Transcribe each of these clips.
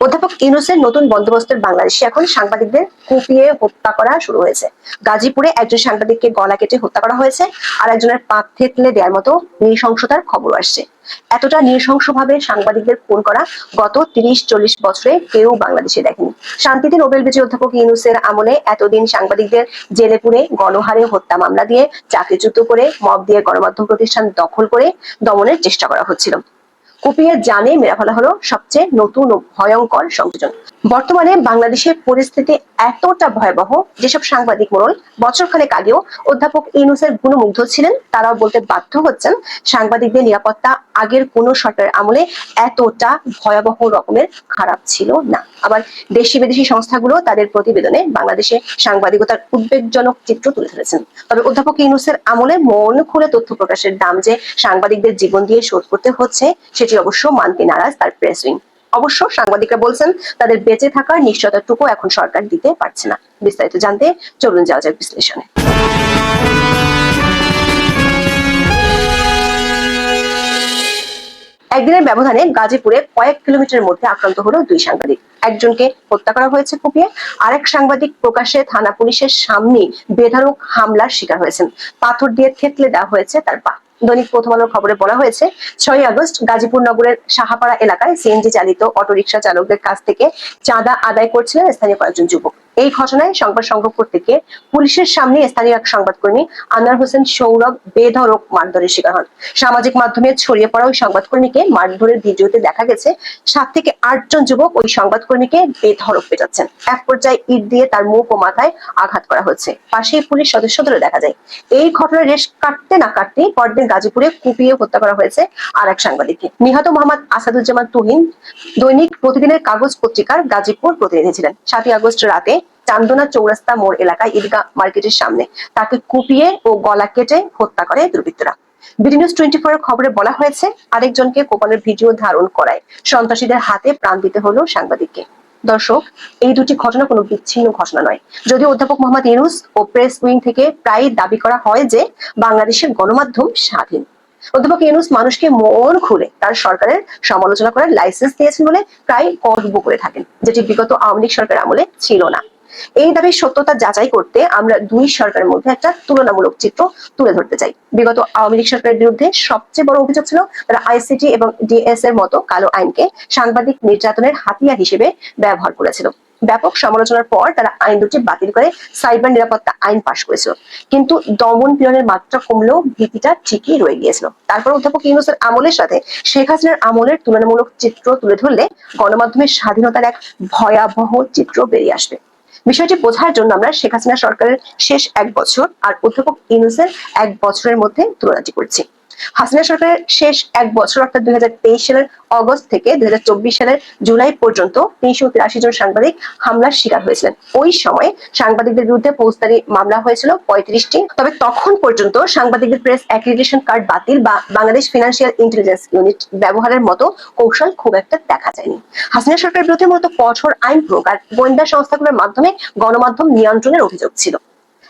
অধ্যাপক ইউনুসের নতুন বন্দোবস্তের বাংলাদেশে এখন সাংবাদিকদের কুপিয়ে হত্যা করা শুরু হয়েছে। গাজীপুরে একজন সাংবাদিককে গলা কেটে হত্যা করা হয়েছে আর একজনের পা থেতলে দেওয়ার মতো নৃশংসতার খবর আসছে। এতটা নৃশংসভাবে সাংবাদিকদের খুন করা গত তিরিশ, চল্লিশ বছরে কেউ বাংলাদেশে দেখেনি। শান্তিতে নোবেল বিজয়ী অধ্যাপক ইউনুসের আমলে এতদিন সাংবাদিকদের জেলে পুরে গণহারে হত্যা মামলা দিয়ে চাকরিচ্যুত করে, মব দিয়ে গণমাধ্যম প্রতিষ্ঠান দখল করে দমনের চেষ্টা করা হচ্ছিল। কুপিয়ে জানে মেরা ফেলা হলো সবচেয়ে নতুন ও ভয়ঙ্কর সংযোজন। বর্তমানে বাংলাদেশের পরিস্থিতি এতটা ভয়াবহ, যেসব সাংবাদিক মোড়ল বছর খানেক আগেও অধ্যাপক ইউনুসের গুণমুগ্ধ ছিলেন, তারাও বলতে বাধ্য হচ্ছেন সাংবাদিকদের নিরাপত্তা আগের কোনো সরকারের আমলে এতটা ভয়াবহ রকমের খারাপ ছিল না। আবার দেশি বিদেশি সংস্থাগুলো তাদের প্রতিবেদনে বাংলাদেশে সাংবাদিকতার উদ্বেগজনক চিত্র তুলে ধরেছেন। তবে অধ্যাপক ইউনুসের আমলে মন খুলে তথ্য প্রকাশের দাম যে সাংবাদিকদের জীবন দিয়ে শোধ করতে হচ্ছে, সেটি অবশ্য মানতে নারাজ তার প্রেস উইং অবশ্য সাংবাদিকরা বলছেন, তাদের বেঁচে থাকার নিশ্চয়তাটুকু এখন সরকার দিতে পারছে না। বিস্তারিত জানতে চলুন যাওয়া যাক বিশ্লেষণে। একদিনের ব্যবধানে গাজীপুরে কয়েক কিলোমিটারের মধ্যে আক্রান্ত হলো দুই সাংবাদিক। একজনকে হত্যা করা হয়েছে কুপিয়ে, আরেক সাংবাদিক প্রকাশ্যে থানা পুলিশের সামনে বেধারক হামলার শিকার হয়েছেন। পাথর দিয়ে থেতলে দেওয়া হয়েছে তার পা। দৈনিক প্রথম আলোর খবরে বলা হয়েছে ছয় আগস্ট গাজীপুর নগরের সাহাপাড়া এলাকায় সিএনজি চালিত অটোরিকশা চালকদের কাছ থেকে চাঁদা আদায় করছিলেন স্থানীয় কয়েকজন যুবক। এই ঘটনায় সংবাদ সংগ্রহ করতে গিয়ে পুলিশের সামনে স্থানীয় এক সংবাদকর্মী আনোয়ার হোসেন সৌরভ বেধরক মারধরের শিকার হন। সামাজিক মাধ্যমে ছড়িয়ে পড়া ওই সংবাদকর্মীকে মারধরের ভিডিওতে দেখা গেছে, সাত থেকে আটজন যুবক ওই সংবাদকর্মীকে বেধরক পেটাচ্ছেন। এক পর্যায়ে ইট দিয়ে তার মুখ ও মাথায় আঘাত করা হচ্ছে পাশেই পুলিশ সদস্যদেরও দেখা যায়। এই ঘটনার রেশ কাটতে না কাটতে পরদিন গাজীপুরে কুপিয়ে হত্যা করা হয়েছে আর এক সাংবাদিককে। নিহত মোহাম্মদ আসাদুজ্জামান তুহিন দৈনিক প্রতিদিনের কাগজ পত্রিকার গাজীপুর প্রতিনিধি ছিলেন। সাতই আগস্ট রাতে চান্দনা চৌরাস্তা মোড় এলাকায় ঈদগাহ মার্কেটের সামনে। তাকে কুপিয়ে ও গলা কেটে হত্যা করে দুর্বৃত্তরা। বিডি নিউজ টোয়েন্টি ফোর খবরে বলা হয়েছে, আরেকজনকে কোপানের ভিডিও ধারণ করায় সন্ত্রাসীদের হাতে প্রাণ দিতে হলো সাংবাদিককে। দর্শক, এই দুটি ঘটনা কোনো বিচ্ছিন্ন ঘটনা নয়। যদিও অধ্যাপক মোহাম্মদ ইউনুস ও প্রেস উইং থেকে প্রায় দাবি করা হয় যে, বাংলাদেশের গণমাধ্যম স্বাধীন। অধ্যাপক ইউনুস মানুষকে মন খুলে তার সরকারের সমালোচনা করার লাইসেন্স দিয়েছেন বলে প্রায় গর্ব করে থাকেন, যেটি বিগত আওয়ামী লীগ সরকার আমলে ছিল না। এই দাবির সত্যতা যাচাই করতে আমরা দুই সরকারের মধ্যে একটা তুলনামূলক চিত্র তুলে ধরতে চাই। বিগত আওয়ামী লীগ সরকারের বিরুদ্ধে সবচেয়ে বড় অভিযোগ ছিল তারা আইসিটি এবং ডিএস এর মতো কালো আইনকে সাংবাদিক নির্যাতনের হাতিয়ার হিসেবে ব্যবহার করেছিল। ব্যাপক সমালোচনার পর তারা আইন দুটি বাতিল করে সাইবার নিরাপত্তা আইন পাশ করেছিল। কিন্তু দমন পীড়নের মাত্রা কমলেও ভীতিটা ঠিকই রয়ে গিয়েছিল। তারপর অধ্যাপক ইউনুসের আমলের সাথে শেখ হাসিনার আমলের তুলনামূলক চিত্র তুলে ধরলে গণমাধ্যমের স্বাধীনতার এক ভয়াবহ চিত্র বেরিয়ে আসবে। বিষয়টি বোঝার জন্য আমরা শেখ হাসিনা সরকারের শেষ এক বছর আর অধ্যাপক ইউনুসের এক বছরের মধ্যে তুলনাটি করছি। হাসিনা সরকারের শেষ এক বছর, অর্থাৎ দুই সালের অগস্ট থেকে দুই সালের জুলাই পর্যন্ত তিনশো তিরাশি জন সাংবাদিক হামলার শিকার হয়েছিলেন। ওই সময় সাংবাদিকদের বিরুদ্ধে ফৌজদারি মামলা হয়েছিল পঁয়ত্রিশটি। তবে তখন পর্যন্ত সাংবাদিকদের প্রেস অ্যাক্রিডিটেশন কার্ড বাতিল বা বাংলাদেশ ফিনান্সিয়াল ইন্টেলিজেন্স ইউনিট ব্যবহারের মতো কৌশল খুব একটা দেখা যায়নি। হাসিনা সরকারের বিরুদ্ধে মূলত কঠোর আইন প্রয়োগ আর গোয়েন্দা সংস্থাগুলোর মাধ্যমে গণমাধ্যম নিয়ন্ত্রণের অভিযোগ ছিল।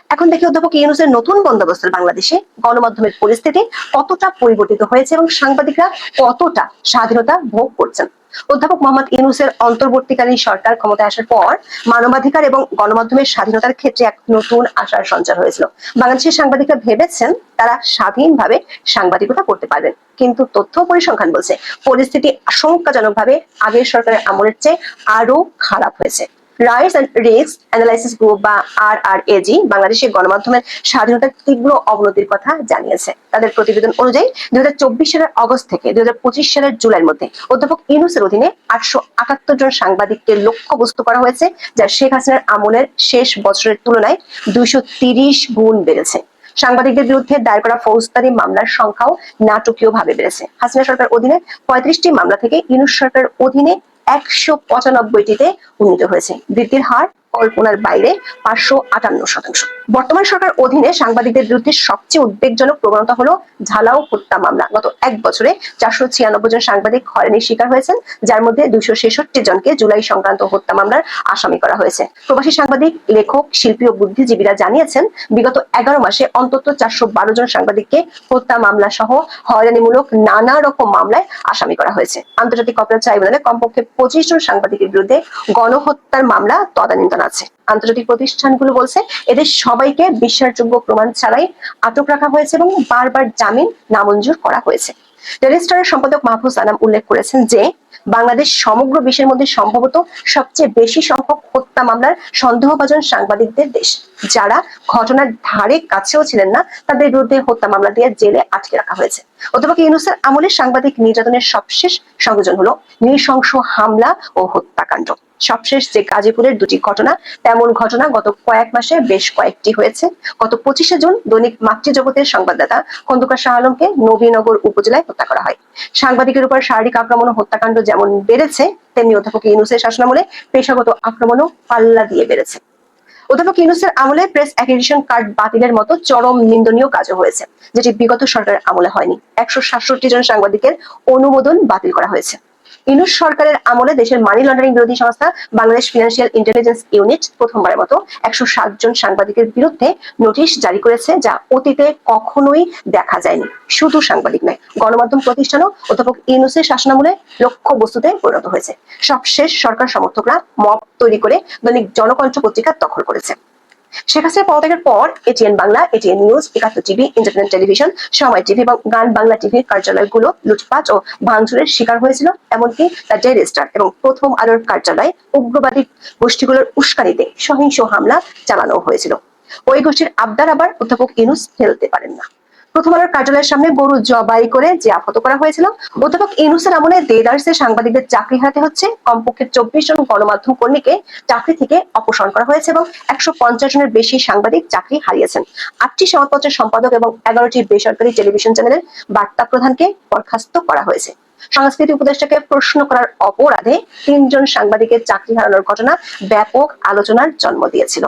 এখন দেখি অধ্যাপক ইউনুসের নতুন বন্দোবস্তের বাংলাদেশে গণমাধ্যমের পরিস্থিতি কতটা পরিবর্তিত হয়েছে এবং সাংবাদিকরা কতটা স্বাধীনতা ভোগ করছেন? অধ্যাপক মোহাম্মদ ইউনুসের অন্তর্বর্তীকালীন সরকার ক্ষমতায় আসার পর মানবাধিকার এবং গণমাধ্যমের স্বাধীনতার ক্ষেত্রে এক নতুন আশার সঞ্চার হয়েছিল। বাংলাদেশের সাংবাদিকরা ভেবেছেন তারা স্বাধীনভাবে সাংবাদিকতা করতে পারবেন। কিন্তু তথ্য পরিসংখ্যান বলছে, পরিস্থিতি আশঙ্কাজনকভাবে আগের সরকারের আমলের চেয়ে আরও খারাপ হয়েছে। Rights and risk analysis group বা আর আর এজি বাংলাদেশের গণমাধ্যমের স্বাধীনতার তীব্র অবনতির কথা জানিয়েছে। তাদের প্রতিবেদন অনুযায়ী দুই সালের অগস্ট থেকে দুই সালের জুলাইয়ের মধ্যে অধ্যাপক ইউনুসের অধীনে আটশো আটাত্তর জন সাংবাদিককে লক্ষ্যবস্তু করা হয়েছে, যা শেখ হাসিনার আমলের শেষ বছরের তুলনায় দুইশো তিরিশ গুণ বেড়েছে। সাংবাদিকদের বিরুদ্ধে দায়ের করা ফৌজদারি মামলার সংখ্যাও নাটকীয় ভাবে বেড়েছে। হাসিনা সরকার অধীনে পঁয়ত্রিশটি মামলা থেকে ইউনুস সরকার অধীনে একশো পঁচানব্বইটিতে উন্নীত হয়েছে। বৃদ্ধির হার কল্পনার বাইরে পাঁচশো আটান্ন শতাংশ। বর্তমান সরকার অধীনে সাংবাদিকদের বিরুদ্ধে সবচেয়ে উদ্বেগজনক প্রবণতা হলো ঝালাও হত্যা মামলা। গত এক বছরে চারশো ছিয়ানব্বই জন সাংবাদিক হয়রানির শিকার হয়েছেন, যার মধ্যে দুইশো ছেষট্টি জনকে জুলাই সংক্রান্ত হত্যা মামলার আসামি করা হয়েছে। প্রবাসী সাংবাদিক, লেখক, শিল্পী ও বুদ্ধিজীবীরা জানিয়েছেন, বিগত এগারো মাসে অন্তত চারশো বারো জন সাংবাদিককে হত্যা মামলা সহ হয়রানিমূলক নানা রকম মামলায় আসামি করা হয়েছে। আন্তর্জাতিক অপরাধ ট্রাইব্যুনালে কমপক্ষে পঁচিশ জন সাংবাদিকের বিরুদ্ধে গণহত্যার মামলা তদানীন্তন আছে। আন্তর্জাতিক প্রতিষ্ঠানগুলো বলছে, এদের সবাইকে বিশ্বাসযোগ্য প্রমাণ ছাড়াই আটক রাখা হয়েছে এবং বারবার জামিন নামঞ্জুর করা হয়েছে। ডেলিস্টারের সম্পাদক মাহফুজ আনাম উল্লেখ করেছেন যে, বাংলাদেশ সমগ্র বিশ্বের মধ্যে সম্ভবত সবচেয়ে বেশি সংখ্যক হত্যা মামলার সন্দেহভাজন সাংবাদিকদের দেশ। যারা ঘটনার ধারে কাছেও ছিলেন না, তাদের বিরুদ্ধে হত্যা মামলা দিয়ে জেলে আটকে রাখা হয়েছে। অধ্যাপক ইউনুসের আমলে সাংবাদিক নির্যাতনের সবশেষ সংযোজন হলো নৃশংস হামলা ও হত্যাকাণ্ড। সবশেষ যে গাজীপুরের দুটি ঘটনা, তেমন ঘটনা গত কয়েক মাসে বেশ কয়েকটি হয়েছে। গত পঁচিশে জুন দৈনিক মাতৃজগতের সংবাদদাতা খন্দকার শাহ আলমকে নবীনগর উপজেলায় হত্যা করা হয়। সাংবাদিকের উপর শারীরিক আক্রমণ ও হত্যাকাণ্ড যেমন বেড়েছে, তেমনি অধ্যাপক ইউনুসের শাসনামলে পেশাগত আক্রমণও পাল্লা দিয়ে বেড়েছে। অধ্যাপক ইউনুসের আমলে প্রেস অ্যাক্রিডিশন কার্ড বাতিলের মতো চরম নিন্দনীয় কাজও হয়েছে, যেটি বিগত সরকারের আমলে হয়নি। একশো সাতষট্টি জন সাংবাদিকের অনুমোদন বাতিল করা হয়েছে। ইউনুস সরকারের আমলে দেশের মানি লন্ডারিং বিরোধী সংস্থা বাংলাদেশ ফিনান্সিয়াল ইন্টেলিজেন্স ইউনিট প্রথমবারের মতো একশো সাত জন সাংবাদিকের বিরুদ্ধে নোটিশ জারি করেছে, যা অতীতে কখনোই দেখা যায়নি। শুধু সাংবাদিক নয়, গণমাধ্যম প্রতিষ্ঠানও অধ্যাপক ইউনুসের শাসনামলে লক্ষ্য বস্তুতে পরিণত হয়েছে। সবশেষ সরকার সমর্থকরা মব তৈরি করে দৈনিক জনকণ্ঠ পত্রিকা দখল করেছে। শেখ হাসিনা পদত্যাগের পর ATN Bangla ATN news Ekattor TV internet television Somoy TV এবং গান বাংলা টিভির কার্যালয়গুলো লুটপাট ও ভাঙচুরের শিকার হয়েছিল, এমনকি তার ডেইলি স্টার এবং প্রথম আলোর কার্যালয় উগ্রবাদী গোষ্ঠীগুলোর উস্কানিতে সহিংস হামলা চালানো হয়েছিল। ওই গোষ্ঠীর আবদার আবার অধ্যাপক ইনুস ফেলতে পারেন না। প্রথম আলোর কার্যালয়ের সামনে গরু জবাই করে যে আহত করা হয়েছিল। অধ্যাপক ইনুসের আমলে দেদার্সে সাংবাদিকদের চাকরি হারাতে হচ্ছে। কমপক্ষে চব্বিশ জন গণমাধ্যম কর্মীকে চাকরি থেকে অপসারণ করা হয়েছে এবং একশো পঞ্চাশ জনের বেশি সাংবাদিক চাকরি হারিয়েছেন। আটটি সংবাদপত্রের সম্পাদক এবং এগারোটি বেসরকারি টেলিভিশন চ্যানেলের বার্তা প্রধানকে বরখাস্ত করা হয়েছে। সংস্কৃতি উপদেষ্টাকে প্রশ্ন করার অপরাধে তিনজন সাংবাদিকের চাকরি হারানোর ঘটনা ব্যাপক আলোচনার জন্ম দিয়েছিল।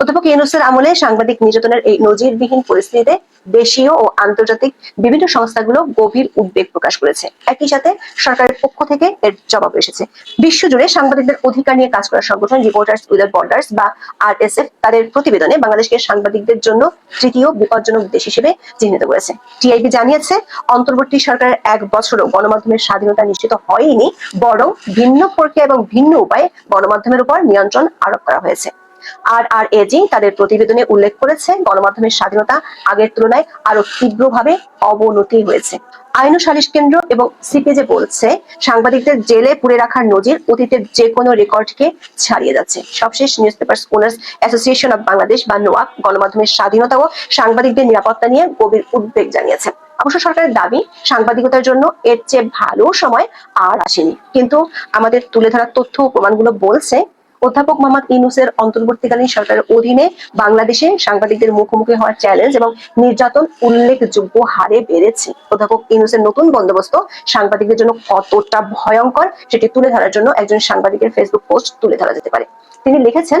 অধ্যাপক ইউনুসের আমলে সাংবাদিক নির্যাতনের এই নজিরবিহীন পরিস্থিতিতে দেশীয় ও আন্তর্জাতিক বিভিন্ন সংস্থাগুলো গভীর উদ্বেগ প্রকাশ করেছে। একই সাথে সরকারের পক্ষ থেকে এর জবাব এসেছে। বিশ্বজুড়ে সাংবাদিকদের অধিকার নিয়ে কাজ করা সংগঠন রিপোর্টার্স উইদাউট বর্ডার্স বা আরএসএফ তাদের প্রতিবেদনে বাংলাদেশকে সাংবাদিকদের জন্য তৃতীয় বিপজ্জনক দেশ হিসেবে চিহ্নিত করেছে। টিআইবি জানিয়েছে, অন্তর্বর্তী সরকারের এক বছরও গণমাধ্যমের স্বাধীনতা নিশ্চিত হয়নি, বরং ভিন্ন প্রক্রিয়া এবং ভিন্ন উপায়ে গণমাধ্যমের উপর নিয়ন্ত্রণ আরোপ করা হয়েছে। আর আর এজি তাদের প্রতিবেদনে উল্লেখ করেছে, গণমাধ্যমের স্বাধীনতা আগের তুলনায় আরও তীব্রভাবে অবনতি হয়েছে। আইন ও সালিশ কেন্দ্র এবং সিপিজে বলছে, সাংবাদিকদের জেলে পুরে রাখার নজির অতীতের যে কোনো রেকর্ডকে ছাড়িয়ে যাচ্ছে। সবশেষ newspaper owners association of Bangladesh বা নোয়াক গণমাধ্যমের স্বাধীনতা ও সাংবাদিকদের নিরাপত্তা নিয়ে গভীর উদ্বেগ জানিয়েছে। অবশ্য সরকারের দাবি, সাংবাদিকতার জন্য এর চেয়ে ভালো সময় আর আসেনি। কিন্তু আমাদের তুলে ধরা তথ্য ও প্রমাণগুলো বলছে অধ্যাপক মোহাম্মদ ইউনুসের অন্তর্বর্তীকালীন সরকারের অধীনে বাংলাদেশে সাংবাদিকদের মুখোমুখি হওয়ার চ্যালেঞ্জ এবং নির্যাতন উল্লেখযোগ্য হারে বেড়েছে। অধ্যাপক ইনুসের নতুন বন্দোবস্ত সাংবাদিকদের জন্য কতটা ভয়ঙ্কর সেটি তুলে ধরার জন্য একজন সাংবাদিকের ফেসবুক পোস্ট তুলে ধরা যেতে পারে। তিনি লিখেছেন